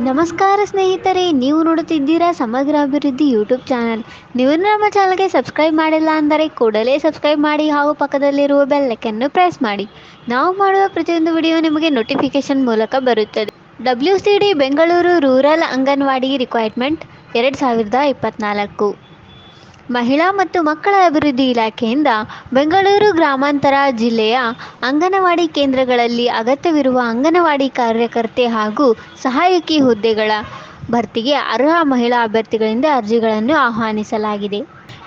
ನಮಸ್ಕಾರ ಸ್ನೇಹಿತರೆ, ನೀವು ನೋಡುತ್ತಿದ್ದೀರಾ ಸಮಗ್ರ ಅಭಿವೃದ್ಧಿ ಯೂಟ್ಯೂಬ್ ಚಾನಲ್. ನೀವು ನಮ್ಮ ಚಾನಲ್ಗೆ ಸಬ್ಸ್ಕ್ರೈಬ್ ಮಾಡಿಲ್ಲ ಅಂದರೆ ಕೂಡಲೇ ಸಬ್ಸ್ಕ್ರೈಬ್ ಮಾಡಿ, ಹಾಗೂ ಪಕ್ಕದಲ್ಲಿರುವ ಬೆಲ್ಲಕ್ಕನ್ನು ಪ್ರೆಸ್ ಮಾಡಿ. ನಾವು ಮಾಡುವ ಪ್ರತಿಯೊಂದು ವಿಡಿಯೋ ನಿಮಗೆ ನೋಟಿಫಿಕೇಶನ್ ಮೂಲಕ ಬರುತ್ತದೆ. W C D Bengaluru rural anganwadi requirement ಎರಡು ಸಾವಿರದ ಇಪ್ಪತ್ತ್ನಾಲ್ಕು ಮಹಿಳಾ ಮತ್ತು ಮಕ್ಕಳ ಅಭಿವೃದ್ಧಿ ಇಲಾಖೆಯಿಂದ ಬೆಂಗಳೂರು ಗ್ರಾಮಾಂತರ ಜಿಲ್ಲೆಯ ಅಂಗನವಾಡಿ ಕೇಂದ್ರಗಳಲ್ಲಿ ಅಗತ್ಯವಿರುವ ಅಂಗನವಾಡಿ ಕಾರ್ಯಕರ್ತೆ ಹಾಗೂ ಸಹಾಯಕಿ ಹುದ್ದೆಗಳ ಭರ್ತಿಗೆ ಅರ್ಹ ಮಹಿಳಾ ಅಭ್ಯರ್ಥಿಗಳಿಂದ ಅರ್ಜಿಗಳನ್ನು ಆಹ್ವಾನಿಸಲಾಗಿದೆ.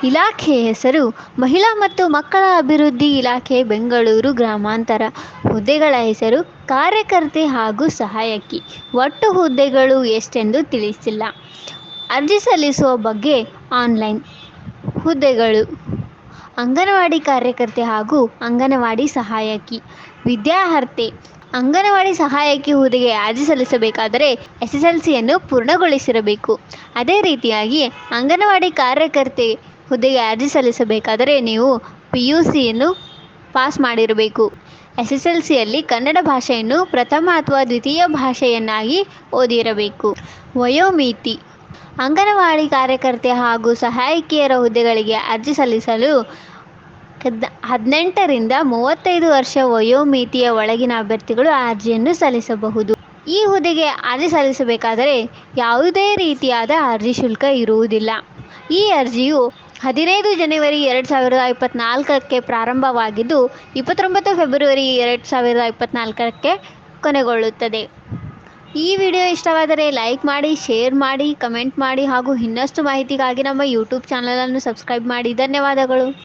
ಇಲಾಖೆ ಹೆಸರು ಮಹಿಳಾ ಮತ್ತು ಮಕ್ಕಳ ಅಭಿವೃದ್ಧಿ ಇಲಾಖೆ ಬೆಂಗಳೂರು ಗ್ರಾಮಾಂತರ. ಹುದ್ದೆಗಳ ಹೆಸರು ಕಾರ್ಯಕರ್ತೆ ಹಾಗೂ ಸಹಾಯಕಿ. ಒಟ್ಟು ಹುದ್ದೆಗಳು ಎಷ್ಟೆಂದು ತಿಳಿಸಿಲ್ಲ. ಅರ್ಜಿ ಸಲ್ಲಿಸುವ ಬಗ್ಗೆ ಆನ್ಲೈನ್ ಹುದ್ದೆಗಳು, ಅಂಗನವಾಡಿ ಕಾರ್ಯಕರ್ತೆ ಹಾಗೂ ಅಂಗನವಾಡಿ ಸಹಾಯಕಿ ವಿದ್ಯಾರ್ಹತೆ, ಅಂಗನವಾಡಿ ಸಹಾಯಕಿ ಹುದ್ದೆಗೆ ಅರ್ಜಿ ಸಲ್ಲಿಸಬೇಕಾದರೆ ಎಸ್ ಎಸ್ ಎಲ್ ಸಿಯನ್ನು ಪೂರ್ಣಗೊಳಿಸಿರಬೇಕು. ಅದೇ ರೀತಿಯಾಗಿ ಅಂಗನವಾಡಿ ಕಾರ್ಯಕರ್ತೆ ಹುದ್ದೆಗೆ ಅರ್ಜಿ ಸಲ್ಲಿಸಬೇಕಾದರೆ ನೀವು ಪಿ ಯು ಸಿಯನ್ನು ಪಾಸ್ ಮಾಡಿರಬೇಕು. ಎಸ್ ಎಸ್ ಎಲ್ ಸಿಯಲ್ಲಿ ಕನ್ನಡ ಭಾಷೆಯನ್ನು ಪ್ರಥಮ ಅಥವಾ ದ್ವಿತೀಯ ಭಾಷೆಯನ್ನಾಗಿ ಓದಿರಬೇಕು. ವಯೋಮಿತಿ ಅಂಗನವಾಡಿ ಕಾರ್ಯಕರ್ತೆ ಹಾಗೂ ಸಹಾಯಕಿಯರ ಹುದ್ದೆಗಳಿಗೆ ಅರ್ಜಿ ಸಲ್ಲಿಸಲು ಹದ್ ಹದಿನೆಂಟರಿಂದ ಮೂವತ್ತೈದು ವರ್ಷ ವಯೋಮಿತಿಯ ಒಳಗಿನ ಅಭ್ಯರ್ಥಿಗಳು ಅರ್ಜಿಯನ್ನು ಸಲ್ಲಿಸಬಹುದು. ಈ ಹುದ್ದೆಗೆ ಅರ್ಜಿ ಸಲ್ಲಿಸಬೇಕಾದರೆ ಯಾವುದೇ ರೀತಿಯಾದ ಅರ್ಜಿ ಶುಲ್ಕ ಇರುವುದಿಲ್ಲ. ಈ ಅರ್ಜಿಯು ಹದಿನೈದು ಜನವರಿ ಎರಡು ಸಾವಿರದ ಇಪ್ಪತ್ತ್ನಾಲ್ಕಕ್ಕೆ ಪ್ರಾರಂಭವಾಗಿದ್ದು, ಇಪ್ಪತ್ತೊಂಬತ್ತು ಫೆಬ್ರವರಿ ಎರಡು ಸಾವಿರದ ಇಪ್ಪತ್ತ್ನಾಲ್ಕಕ್ಕೆ ಕೊನೆಗೊಳ್ಳುತ್ತದೆ. ಈ ವಿಡಿಯೋ ಇಷ್ಟವಾದರೆ ಲೈಕ್ ಮಾಡಿ, ಶೇರ್ ಮಾಡಿ, ಕಮೆಂಟ್ ಮಾಡಿ ಹಾಗೂ ಇನ್ನಷ್ಟು ಮಾಹಿತಿಗಾಗಿ ನಮ್ಮ ಯೂಟ್ಯೂಬ್ ಚಾನಲನ್ನು ಸಬ್ಸ್ಕ್ರೈಬ್ ಮಾಡಿ. ಧನ್ಯವಾದಗಳು.